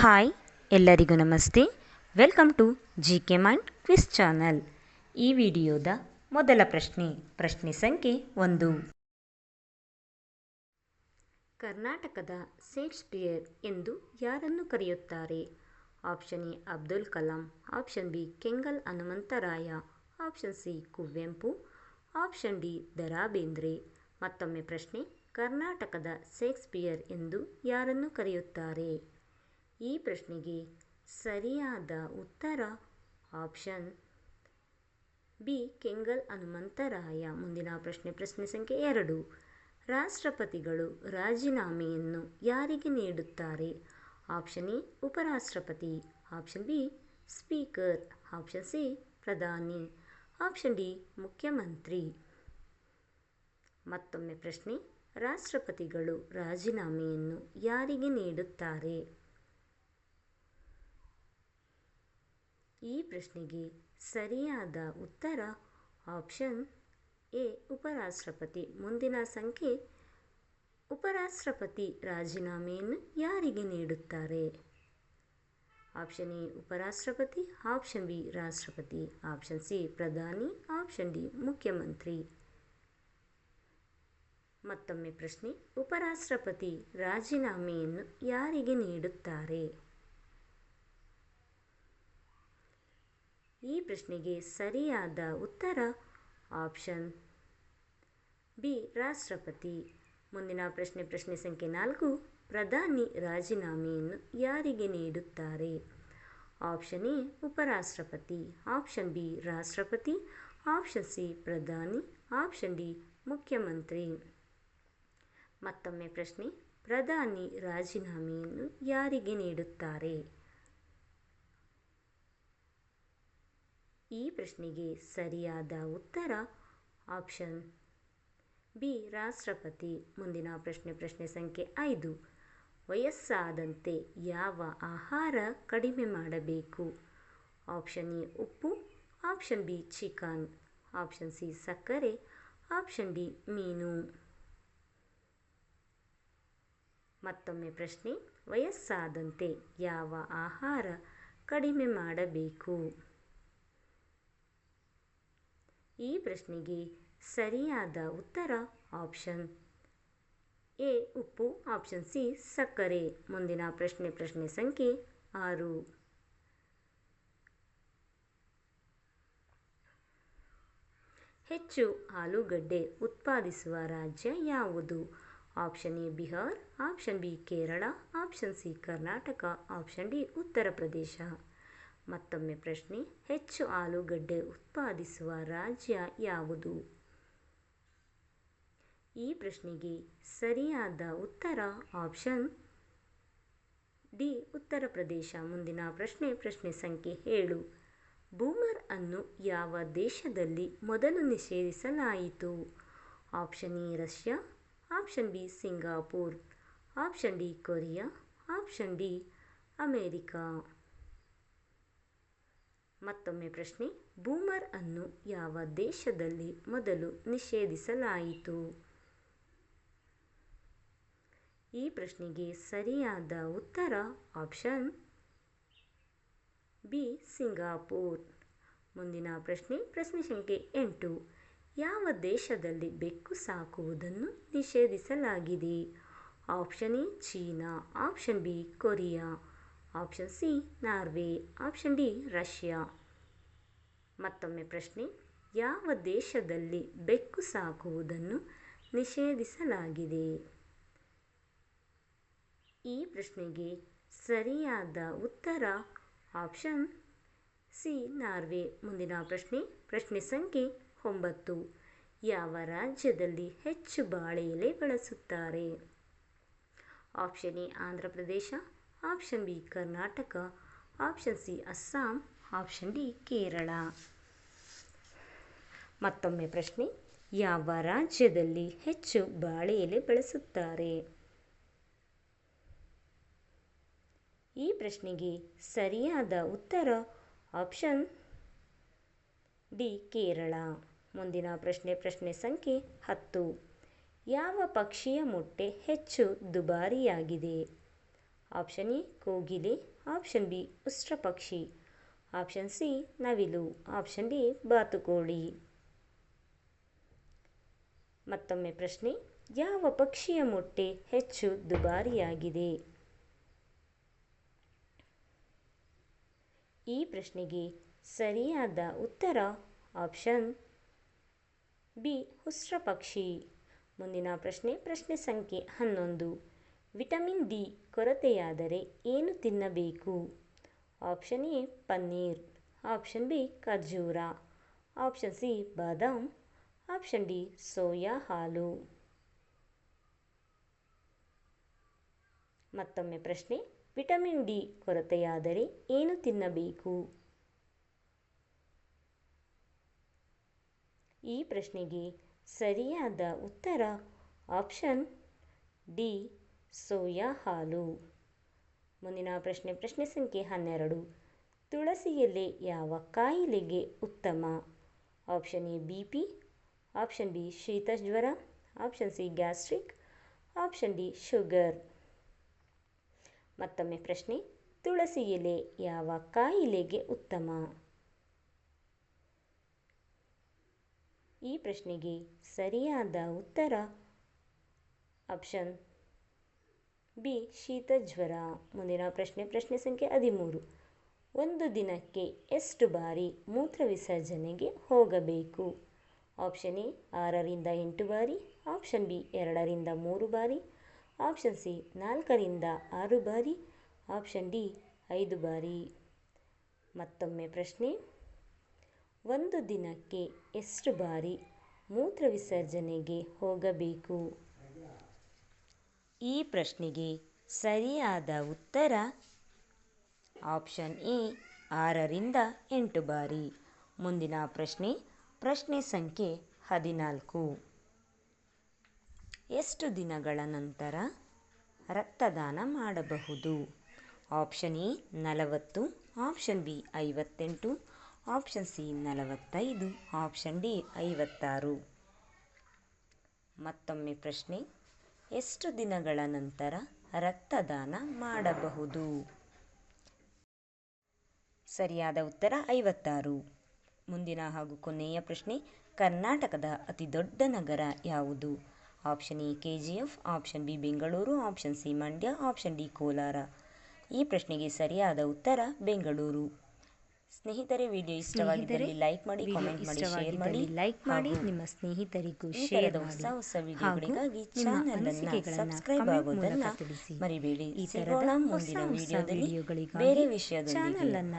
Hi, ಎಲ್ಲರಿಗೂ ನಮಸ್ತೆ. Welcome to G K mind quiz channel ಈ ವಿಡಿಯೋದ ಮೊದಲ ಪ್ರಶ್ನೆ ಪ್ರಶ್ನೆ ಸಂಖ್ಯೆ ಒಂದು. ಕರ್ನಾಟಕದ ಶೇಕ್ಸ್ಪಿಯರ್ ಎಂದು ಯಾರನ್ನು ಕರೆಯುತ್ತಾರೆ? Option A, Abdul Kalam. Option B, Kengal Hanumantharaya. Option C, Kuvempu. Option D Da Bendre ಮತ್ತೊಮ್ಮೆ ಪ್ರಶ್ನೆ, ಕರ್ನಾಟಕದ ಶೇಕ್ಸ್ಪಿಯರ್ ಎಂದು ಯಾರನ್ನು ಕರೆಯುತ್ತಾರೆ? ಈ ಪ್ರಶ್ನೆಗೆ ಸರಿಯಾದ ಉತ್ತರ ಆಪ್ಷನ್ ಬಿ, ಕೆಂಗಲ್ ಹನುಮಂತರಾಯ. ಮುಂದಿನ ಪ್ರಶ್ನೆ ಪ್ರಶ್ನೆ ಸಂಖ್ಯೆ ಎರಡು. ರಾಷ್ಟ್ರಪತಿಗಳು ರಾಜೀನಾಮೆಯನ್ನು ಯಾರಿಗೆ ನೀಡುತ್ತಾರೆ? ಆಪ್ಷನ್ ಎ, ಉಪರಾಷ್ಟ್ರಪತಿ. Option B, speaker. Option C, ಪ್ರಧಾನಿ. ಆಪ್ಷನ್ ಡಿ, ಮುಖ್ಯಮಂತ್ರಿ. ಮತ್ತೊಮ್ಮೆ ಪ್ರಶ್ನೆ, ರಾಷ್ಟ್ರಪತಿಗಳು ರಾಜೀನಾಮೆಯನ್ನು ಯಾರಿಗೆ ನೀಡುತ್ತಾರೆ? ಈ ಪ್ರಶ್ನೆಗೆ ಸರಿಯಾದ ಉತ್ತರ ಆಪ್ಷನ್ ಎ, ಉಪರಾಷ್ಟ್ರಪತಿ. ಮುಂದಿನ ಸಂಖ್ಯೆ, ಉಪರಾಷ್ಟ್ರಪತಿ ರಾಜೀನಾಮೆಯನ್ನು ಯಾರಿಗೆ ನೀಡುತ್ತಾರೆ? ಆಪ್ಷನ್ ಎ, ಉಪರಾಷ್ಟ್ರಪತಿ. ಆಪ್ಷನ್ ಬಿ, ರಾಷ್ಟ್ರಪತಿ. ಆಪ್ಷನ್ ಸಿ, ಪ್ರಧಾನಿ. ಆಪ್ಷನ್ ಡಿ, ಮುಖ್ಯಮಂತ್ರಿ. ಮತ್ತೊಮ್ಮೆ ಪ್ರಶ್ನೆ, ಉಪರಾಷ್ಟ್ರಪತಿ ರಾಜೀನಾಮೆಯನ್ನು ಯಾರಿಗೆ ನೀಡುತ್ತಾರೆ? ಈ ಪ್ರಶ್ನೆಗೆ ಸರಿಯಾದ ಉತ್ತರ ಆಪ್ಷನ್ ಬಿ, ರಾಷ್ಟ್ರಪತಿ. ಮುಂದಿನ ಪ್ರಶ್ನೆ ಪ್ರಶ್ನೆ ಸಂಖ್ಯೆ ನಾಲ್ಕು, ಪ್ರಧಾನಿ ರಾಜೀನಾಮೆಯನ್ನು ಯಾರಿಗೆ ನೀಡುತ್ತಾರೆ? ಆಪ್ಷನ್ ಎ, ಉಪರಾಷ್ಟ್ರಪತಿ. ಆಪ್ಷನ್ ಬಿ, ರಾಷ್ಟ್ರಪತಿ. ಆಪ್ಷನ್ ಸಿ, ಪ್ರಧಾನಿ. ಆಪ್ಷನ್ ಡಿ, ಮುಖ್ಯಮಂತ್ರಿ. ಮತ್ತೊಮ್ಮೆ ಪ್ರಶ್ನೆ, ಪ್ರಧಾನಿ ರಾಜೀನಾಮೆಯನ್ನು ಯಾರಿಗೆ ನೀಡುತ್ತಾರೆ? ಈ ಪ್ರಶ್ನೆಗೆ ಸರಿಯಾದ ಉತ್ತರ ಆಪ್ಷನ್ ಬಿ, ರಾಷ್ಟ್ರಪತಿ. ಮುಂದಿನ ಪ್ರಶ್ನೆ ಪ್ರಶ್ನೆ ಸಂಖ್ಯೆ ಐದು. ವಯಸ್ಸಾದಂತೆ ಯಾವ ಆಹಾರ ಕಡಿಮೆ ಮಾಡಬೇಕು? ಆಪ್ಷನ್ ಎ, ಉಪ್ಪು. Option B, chicken. Option C, ಸಕ್ಕರೆ. ಆಪ್ಷನ್ ಡಿ, ಮೀನು. ಮತ್ತೊಮ್ಮೆ ಪ್ರಶ್ನೆ. ವಯಸ್ಸಾದಂತೆ ಯಾವ ಆಹಾರ ಕಡಿಮೆ ಮಾಡಬೇಕು? ಈ ಪ್ರಶ್ನೆಗೆ ಸರಿಯಾದ ಉತ್ತರ ಆಪ್ಷನ್ ಎ ಉಪ್ಪು, ಆಪ್ಷನ್ ಸಿ ಸಕ್ಕರೆ. ಮುಂದಿನ ಪ್ರಶ್ನೆ ಪ್ರಶ್ನೆ ಸಂಖ್ಯೆ ಆರು. ಹೆಚ್ಚು ಆಲೂಗಡ್ಡೆ ಉತ್ಪಾದಿಸುವ ರಾಜ್ಯ ಯಾವುದು? Option A Bihar, option B Kerala, option C Karnataka, option D Uttar Pradesh. ಮತ್ತೊಮ್ಮೆ ಪ್ರಶ್ನೆ, ಹೆಚ್ಚು ಆಲೂಗಡ್ಡೆ ಉತ್ಪಾದಿಸುವ ರಾಜ್ಯ ಯಾವುದು? ಈ ಪ್ರಶ್ನೆಗೆ ಸರಿಯಾದ ಉತ್ತರ ಆಪ್ಷನ್ ಡಿ, ಉತ್ತರ ಪ್ರದೇಶ. ಮುಂದಿನ ಪ್ರಶ್ನೆ ಪ್ರಶ್ನೆ ಸಂಖ್ಯೆ ಏಳು. ಬೂಮರ್ ಅನ್ನು ಯಾವ ದೇಶದಲ್ಲಿ ಮೊದಲು ನಿಷೇಧಿಸಲಾಯಿತು? Option A, Russia. Option B, Singapore. Option D, Korea. Option D, America. ಮತ್ತೊಮ್ಮೆ ಪ್ರಶ್ನೆ, ಬೂಮರ್ ಅನ್ನು ಯಾವ ದೇಶದಲ್ಲಿ ಮೊದಲು ನಿಷೇಧಿಸಲಾಯಿತು? ಈ ಪ್ರಶ್ನೆಗೆ ಸರಿಯಾದ ಉತ್ತರ ಆಪ್ಷನ್ ಬಿ, ಸಿಂಗಾಪುರ್. ಮುಂದಿನ ಪ್ರಶ್ನೆ ಪ್ರಶ್ನೆ ಸಂಖ್ಯೆ ಎಂಟು. ಯಾವ ದೇಶದಲ್ಲಿ ಬೆಕ್ಕು ಸಾಕುವುದನ್ನು ನಿಷೇಧಿಸಲಾಗಿದೆ? Option A, China. Option B, Korea. Option C Norway option D Russia ಮತ್ತೊಮ್ಮೆ ಪ್ರಶ್ನೆ, ಯಾವ ದೇಶದಲ್ಲಿ ಬೆಕ್ಕು ಸಾಕುವುದನ್ನು ನಿಷೇಧಿಸಲಾಗಿದೆ? ಈ ಪ್ರಶ್ನೆಗೆ ಸರಿಯಾದ ಉತ್ತರ ಆಪ್ಷನ್ ಸಿ ನಾರ್ವೆ ಮುಂದಿನ ಪ್ರಶ್ನೆ ಪ್ರಶ್ನೆ ಸಂಖ್ಯೆ ಒಂಬತ್ತು. ಯಾವ ರಾಜ್ಯದಲ್ಲಿ ಹೆಚ್ಚು ಬಾಳೆ ಎಲೆ ಬಳಸುತ್ತಾರೆ? Option A Andhra Pradesh. Option B Karnataka option C Assam option D Kerala ಮತ್ತೊಮ್ಮೆ ಪ್ರಶ್ನೆ, ಯಾವ ರಾಜ್ಯದಲ್ಲಿ ಹೆಚ್ಚು ಬಾಳೆ ಎಲೆ ಬಳಸುತ್ತಾರೆ? ಈ ಪ್ರಶ್ನೆಗೆ ಸರಿಯಾದ ಉತ್ತರ ಆಪ್ಷನ್ ಡಿ ಕೇರಳ ಮುಂದಿನ ಪ್ರಶ್ನೆ ಪ್ರಶ್ನೆ ಸಂಖ್ಯೆ ಹತ್ತು. ಯಾವ ಪಕ್ಷಿಯ ಮೊಟ್ಟೆ ಹೆಚ್ಚು ದುಬಾರಿಯಾಗಿದೆ? ಆಪ್ಷನ್ ಎ ಕೋಗಿಲೆ ಆಪ್ಷನ್ ಬಿ ಉಷ್ಟ್ರಪಕ್ಷಿ ಆಪ್ಷನ್ ಸಿ ನವಿಲು ಆಪ್ಷನ್ ಡಿ ಬಾತುಕೋಳಿ ಮತ್ತೊಮ್ಮೆ ಪ್ರಶ್ನೆ, ಯಾವ ಪಕ್ಷಿಯ ಮೊಟ್ಟೆ ಹೆಚ್ಚು ದುಬಾರಿಯಾಗಿದೆ? ಈ ಪ್ರಶ್ನೆಗೆ ಸರಿಯಾದ ಉತ್ತರ ಆಪ್ಷನ್ ಬಿ ಉಷ್ಟ್ರಪಕ್ಷಿ ಮುಂದಿನ ಪ್ರಶ್ನೆ ಪ್ರಶ್ನೆ ಸಂಖ್ಯೆ ಹನ್ನೊಂದು. ವಿಟಮಿನ್ ಡಿ ಕೊರತೆಯಾದರೆ ಏನು ತಿನ್ನಬೇಕು? Option A, paneer. Option B, ಖರ್ಜೂರ. ಆಪ್ಷನ್ ಸಿ, ಬಾದಾಮ್. ಆಪ್ಷನ್ ಡಿ, ಸೋಯಾ ಹಾಲು. ಮತ್ತೊಮ್ಮೆ ಪ್ರಶ್ನೆ, ವಿಟಮಿನ್ ಡಿ ಕೊರತೆಯಾದರೆ ಏನು ತಿನ್ನಬೇಕು? ಈ ಪ್ರಶ್ನೆಗೆ ಸರಿಯಾದ ಉತ್ತರ ಆಪ್ಷನ್ ಡಿ ಸೋಯಾ ಹಾಲು. ಮುಂದಿನ ಪ್ರಶ್ನೆ ಪ್ರಶ್ನೆ ಸಂಖ್ಯೆ ಹನ್ನೆರಡು. ತುಳಸಿ ಎಲೆ ಯಾವ ಕಾಯಿಲೆಗೆ ಉತ್ತಮ? Option A B P, option B ಶೀತ ಜ್ವರ, option C gastric, option D sugar. ಮತ್ತೊಮ್ಮೆ ಪ್ರಶ್ನೆ ತುಳಸಿ ಎಲೆ ಯಾವ ಕಾಯಿಲೆಗೆ ಉತ್ತಮ? ಈ ಪ್ರಶ್ನೆಗೆ ಸರಿಯಾದ ಉತ್ತರ ಆಪ್ಷನ್ ಬಿ, ಶೀತ ಜ್ವರ. ಮುಂದಿನ ಪ್ರಶ್ನೆ ಪ್ರಶ್ನೆ ಸಂಖ್ಯೆ ಹದಿಮೂರು. ಒಂದು ದಿನಕ್ಕೆ ಎಷ್ಟು ಬಾರಿ ಮೂತ್ರ ವಿಸರ್ಜನೆಗೆ ಹೋಗಬೇಕು? ಆಪ್ಷನ್ ಎ, ಆರರಿಂದ ಎಂಟು ಬಾರಿ. ಆಪ್ಷನ್ ಬಿ, ಎರಡರಿಂದ ಮೂರು ಬಾರಿ. ಆಪ್ಷನ್ ಸಿ, ನಾಲ್ಕರಿಂದ ಆರು ಬಾರಿ. ಆಪ್ಷನ್ ಡಿ, ಐದು ಬಾರಿ. ಮತ್ತೊಮ್ಮೆ ಪ್ರಶ್ನೆ. ಒಂದು ದಿನಕ್ಕೆ ಎಷ್ಟು ಬಾರಿ ಮೂತ್ರ ವಿಸರ್ಜನೆಗೆ ಹೋಗಬೇಕು? ಈ ಪ್ರಶ್ನೆಗೆ ಸರಿಯಾದ ಉತ್ತರ? ಆಪ್ಷನ್ ಎ, ಆರರಿಂದ ಎಂಟು ಬಾರಿ. ಮುಂದಿನ ಪ್ರಶ್ನೆ ಪ್ರಶ್ನೆ ಸಂಖ್ಯೆ ಹದಿನಾಲ್ಕು. ಎಷ್ಟು ದಿನಗಳ ನಂತರ ರಕ್ತದಾನ ಮಾಡಬಹುದು? ಆಪ್ಷನ್ ಎ, ನಲವತ್ತು. ಆಪ್ಷನ್ ಬಿ, ಐವತ್ತೆಂಟು. ಆಪ್ಷನ್ ಸಿ, ನಲವತ್ತೈದು. ಆಪ್ಷನ್ ಡಿ, ಐವತ್ತಾರು. ಮತ್ತೊಮ್ಮೆ ಪ್ರಶ್ನೆ ಎಷ್ಟು ದಿನಗಳ ನಂತರ ರಕ್ತದಾನ ಮಾಡಬಹುದು? ಸರಿಯಾದ ಉತ್ತರ ಐವತ್ತಾರು. ಮುಂದಿನ ಹಾಗೂ ಕೊನೆಯ ಪ್ರಶ್ನೆ, ಕರ್ನಾಟಕದ ಅತಿ ದೊಡ್ಡ ನಗರ ಯಾವುದು? Option A K G F option B, Bengaluru, option C, Mandya, option D, Kolar. ಈ ಪ್ರಶ್ನೆಗೆ ಸರಿಯಾದ ಉತ್ತರ ಬೆಂಗಳೂರು. ಸ್ನೇಹಿತರೆ ವಿಡಿಯೋ ಇಷ್ಟವಾಗಿದ್ದರೆ ಲೈಕ್ ಮಾಡಿ ಕಾಮೆಂಟ್ ಮಾಡಿ ಶೇರ್ ಮಾಡಿ ಲೈಕ್ ಮಾಡಿ ನಿಮ್ಮ ಸ್ನೇಹಿತರಿಗೂ ಶೇರ್ ಹೊಸ ಹೊಸ ವಿಡಿಯೋಗಳಿಗಾಗಿ ಚಾನೆಲ್ ಅನ್ನು ಸಬ್ಸ್ಕ್ರೈಬ್ ಆಗುವುದನ್ನು ಮರಿಬೇಡಿ. ಈ ಸಿಗೋಣ ಹೊಸ ಮುಂದಿನ ವಿಡಿಯೋದಲ್ಲಿ ಬೇರೆ ವಿಷಯದೊಂದಿಗೆ. ಚಾನೆಲ್ ಅನ್ನ